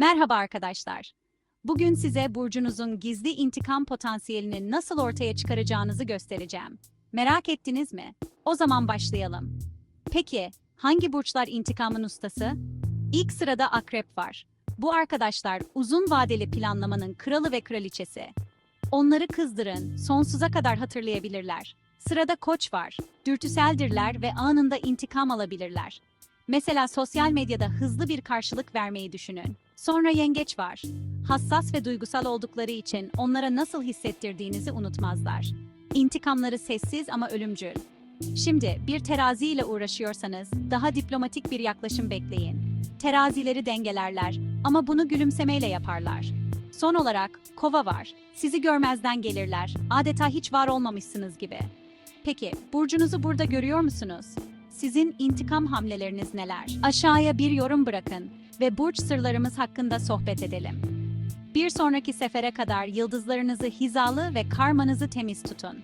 Merhaba arkadaşlar. Bugün size burcunuzun gizli intikam potansiyelini nasıl ortaya çıkaracağınızı göstereceğim. Merak ettiniz mi? O zaman başlayalım. Peki, hangi burçlar intikamın ustası? İlk sırada akrep var. Bu arkadaşlar uzun vadeli planlamanın kralı ve kraliçesi. Onları kızdırın, sonsuza kadar hatırlayabilirler. Sırada koç var. Dürtüseldirler ve anında intikam alabilirler. Mesela sosyal medyada hızlı bir karşılık vermeyi düşünün. Sonra yengeç var. Hassas ve duygusal oldukları için onlara nasıl hissettirdiğinizi unutmazlar. İntikamları sessiz ama ölümcül. Şimdi bir terazi ile uğraşıyorsanız daha diplomatik bir yaklaşım bekleyin. Terazileri dengelerler ama bunu gülümsemeyle yaparlar. Son olarak kova var. Sizi görmezden gelirler. Adeta hiç var olmamışsınız gibi. Peki, burcunuzu burada görüyor musunuz? Sizin intikam hamleleriniz neler? Aşağıya bir yorum bırakın ve burç sırlarımız hakkında sohbet edelim. Bir sonraki sefere kadar yıldızlarınızı hizalı ve karmanızı temiz tutun.